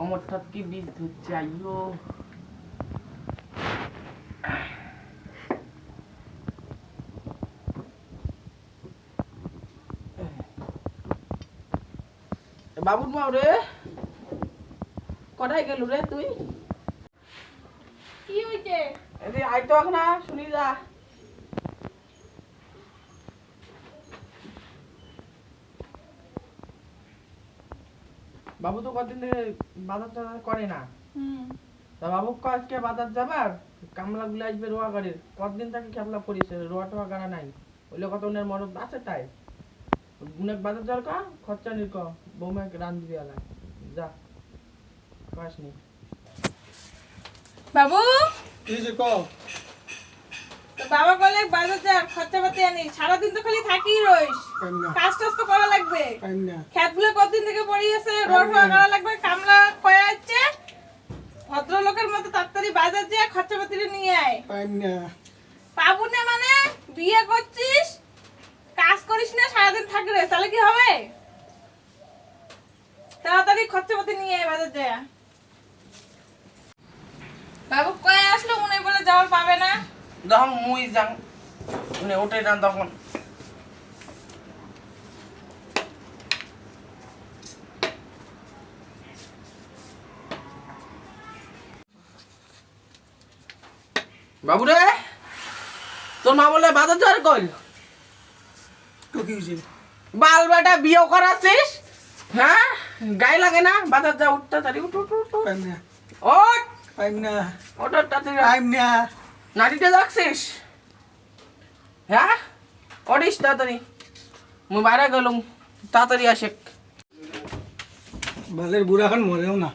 কোমরটা কি বীজ ধরছে আইয়ো বাবুর মাও রে কটাই গেল রে তুই? কি হইছে? এদি আই তো না শুনি যা। বাবু তো কদিন ধরে বাজার টাজার করে না। তা বাবু কয় আজকে বাজার যাবার? কামলা গুলো আসবে রোয়া গাড়ির। কতদিন তাকে খেপলা করিস রোয়া টোয়া গাড়া নাই। ওইলে কত উনের মরদ আছে তাই। গুনেক বাজার যাওয়ার কা? খরচা নির ক? বৌমা রান দিবি আলা যা কাশ নি বাবু? কি যে তো বাবা বলে বাজার যা খরচা পাতি আনি। সারাদিন তো খালি থাকি রইস। কাজ টাজ তো করা লাগবে। পাইমগুলো কতদিন থেকে পড়ে আছে? রোড করা লাগবে কামলা কয়া আছে ভদ্রলোকের মতো তাড়াতাড়ি বাজার যা খরচা পাতি নিয়ে আয়। পাবু না মানে বিয়ে করছিস? কাজ করিস না সারাদিন থাকবে তাহলে কি হবে? তাড়াতাড়ি খরচা পাতি নিয়ে আয় বাজার যা। বাবু কয়ে আসলো মনে বলে যাওয়ার পাবে না। যখন মুই যাং মানে ওঠে না তখন। বাবু রে তোর মা বলে বাজার যাওয়ার কই? তো কি হয়েছে বাল বেটা বিয়ে করাছিস? হ্যাঁ? গায়ে লাগে না? বাজার যা উঠতে তারি উঠ উঠ উঠ না। ওটা পাইম না। ওঠ, তাড়াতাড়ি। পাইম না। নারীতে যাচ্ছিস হ্যাঁ? অডিস তাড়াতাড়ি। মুই বাইরে গেলুম। তাড়াতাড়ি আসে। বালের বুড়াখন মরেও না।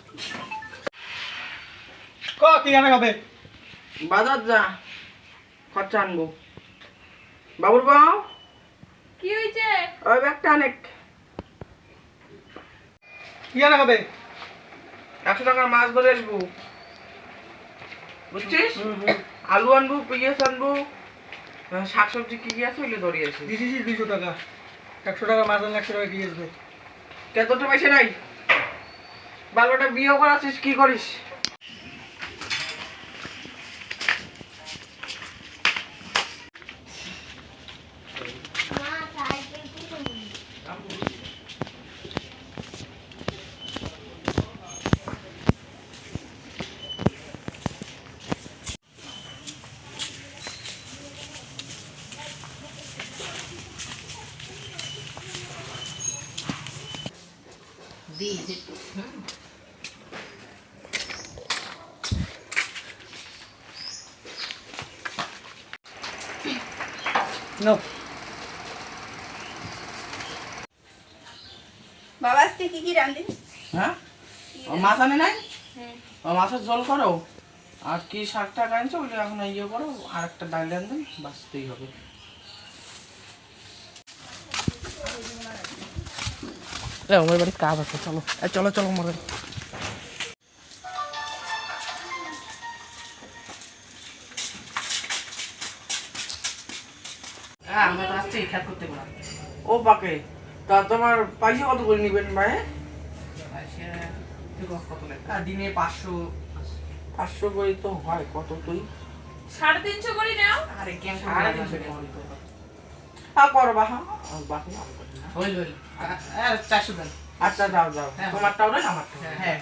ক কি গানা খাবে? বাজার যা। খরচা আনব। বাবুর বাও কি হয়েছে? ওই ব্যাগটা অনেক কি গানা খাবে? একশো টাকার মাছ ধরে আসব। বুঝছিস? আলু আনব পেঁয়াজ আনব শাক সবজি কি কি আছে ওইগুলো ধরিয়ে আসি। দিছি দুইশো টাকা। একশো টাকা মাছ আনলে একশো টাকা কি আসবে তেতটা পয়সা নাই? বারোটা বিয়ে করাছিস কি করিস? নো বাবা আজকে কি কি রান্ধি হ্যাঁ? ও মাছ আনে নাই? ও মাছের জল করো? আর কি শাক টাক আনছো? ওইটা এখন ইয়ে করো আর একটা ডাল আন দেন বাঁচতেই হবে। আমার বাড়ি কাজ আছে চলো এ, চলো চলো আমার বাড়ি হ্যাঁ আমরা তো আসছি খেয়াল করতে পারলাম। ও পাকে তা তোমার পয়সা কত করে নিবেন ভাই? দিনে পাঁচশো পাঁচশো করে তো হয় কত তুই? সাড়ে তিনশো করে নাও। আরে কেন সাড়ে তিনশো হ্যাঁ করো বাহা বাকি হইল হইল চারশো দেন। আচ্ছা যাও যাও। হ্যাঁ। তোমারটাও না আমারটা হ্যাঁ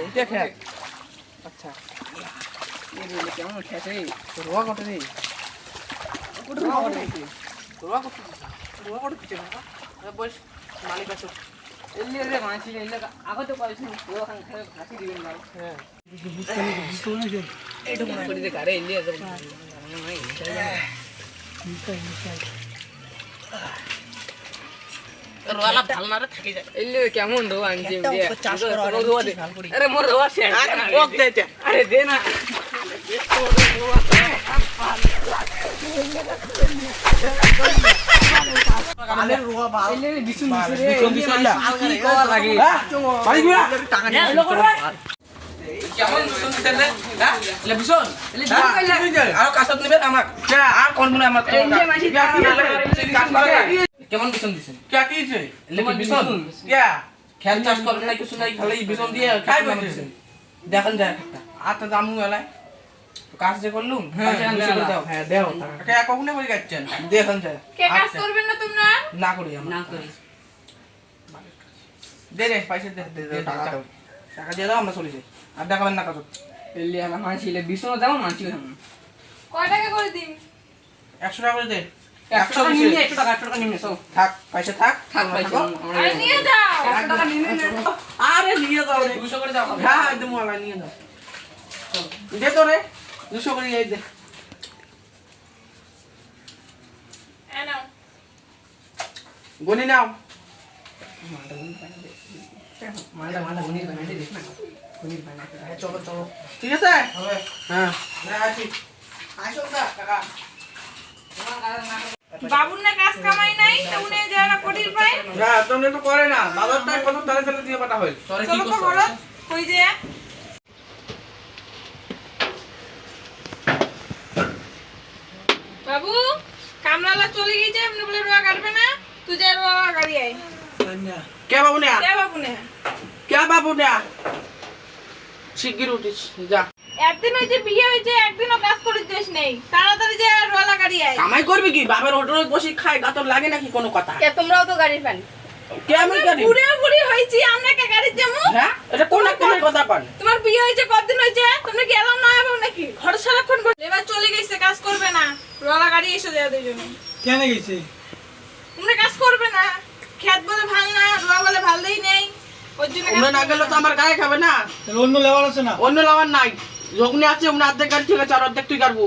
এইটা খেয়ে আচ্ছা। কেমন খেতে রোয়া কত রে? রোয়া কত রোয়া কত রোয়া কিছু না বস মালিক আছো। হ্যাঁ। মনে করি যে কারে এলে রোয়ালা কেমন রোয়া আরে মোর রোয়া আরে দে না লাগে হ্যাঁ কেমন হ্যাঁ আর কাছত নিবেন আমাক আর কোন কোন আমার কেমন বিছুন দিছেন কে কি হইছে এলে কি বিছুন क्या খেল চাষ করবে না কিছু নাই খালি বিছন দিয়ে খাই খাই দেখেন যায় আটটা দামু এলায় কাজ যে করলুম হ্যাঁ, দাও। হ্যাঁ কে কখনো বই যাচ্ছেন দেখেন যায় কে কাজ আচ্ছা, করবেন না তোমরা না করি না করি দে দে পয়সা দে দে দে, টাকা দাও টাকা দিয়ে দাও আমরা চলে যাই আর দেখাবেন না কাজ এলে আমার মানছি এলে বিষ্ণু দাও মানছি কয় টাকা করে দিন একশো টাকা করে দে। একশো টাকা নিয়ে একশো টাকা একশো টাকা নিয়ে সব থাক পয়সা থাক থাক পয়সা আরে নিয়ে যাও। একশো টাকা নিয়ে নে। আরে নিয়ে যাও রে। দুশো করে দাও। হ্যাঁ একদম ওলা নিয়ে যাও। দে তো রে দুশো করে এই দে গনি নাও। মালটা মালটা উনি বানাই দিস না। উনি বানাই চলো চলো। ঠিক আছে? হ্যাঁ। হ্যাঁ আসি আসো কাকা। বাবুর না কাজ কামাই নাই তো উনি যায় কোটির পায় না তোমরা তো করে না। বাজারটা কত তালে তালে দিয়ে পাঠা হয় তোরে কি করছ? কই যে? বাবু কামলালা চলে এমনি বলে রোয়া কাটবে না। তুই যা রোয়া গাড়ি আয়। কে বাবু না কে বাবু না কে বাবু না শিগগির উঠিস যা। একদিন হয়েছে বিয়ে হয়েছে একদিনও কাজ করে দিস নেই। তাড়াতাড়ি যে রোলা গাড়ি আয়। কামাই করবি কি? বাপের হোটেলে বসে খাই গাতর লাগে নাকি কোনো কথা? কে তোমরাও তো গাড়ির ফ্যান কে আমি করি বুড়ে বুড়ি হয়েছি আমরা কে গাড়ি যাব হ্যাঁ এটা কোন একদিনের কথা পান তোমার বিয়ে হয়েছে কতদিন হয়েছে? তোমরা কি এলাম না হবে নাকি? ঘর সারাক্ষণ এবার চলে গেছে কাজ করবে না। রোলা গাড়ি এসে যায় দুজনে। কেন গেছে? তোমরা কাজ করবে না। খেত বলে না রোয়া নেই। ওর জন্য ওমরা না গেলে তো আমার গায়ে খাবে না। অন্য লেবার আছে না? অন্য লাভার নাই। যখনই আছে ওমরা অর্ধেক গাড়ি ঠিক আছে আর অর্ধেক তুই কাটবো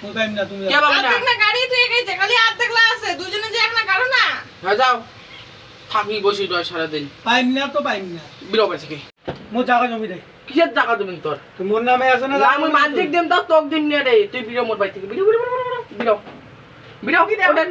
কোনো টাইম না তুমি কে বাবু না? না গাড়ি তুই গেছে খালি অর্ধেক লা আছে। দুজনে যে একটা কারও না। হ্যাঁ যাও। থাকি বসি রয় সারাদিন। পাইম না তো পাইম না। বিরোবে থেকে মোর জায়গা জমি দেয় কিসের টাকা দেবেন তোর? মোর নামে আছে না না আমি মানসিক দিন তো তোক দিন নিয়ে রে তুই বিরো মোর বাড়ি থেকে। বিরো বিরো বিরো বিরো বিরো ওঠেন।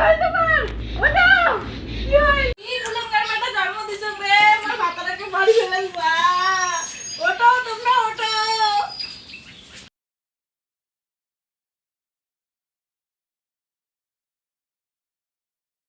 열쇠가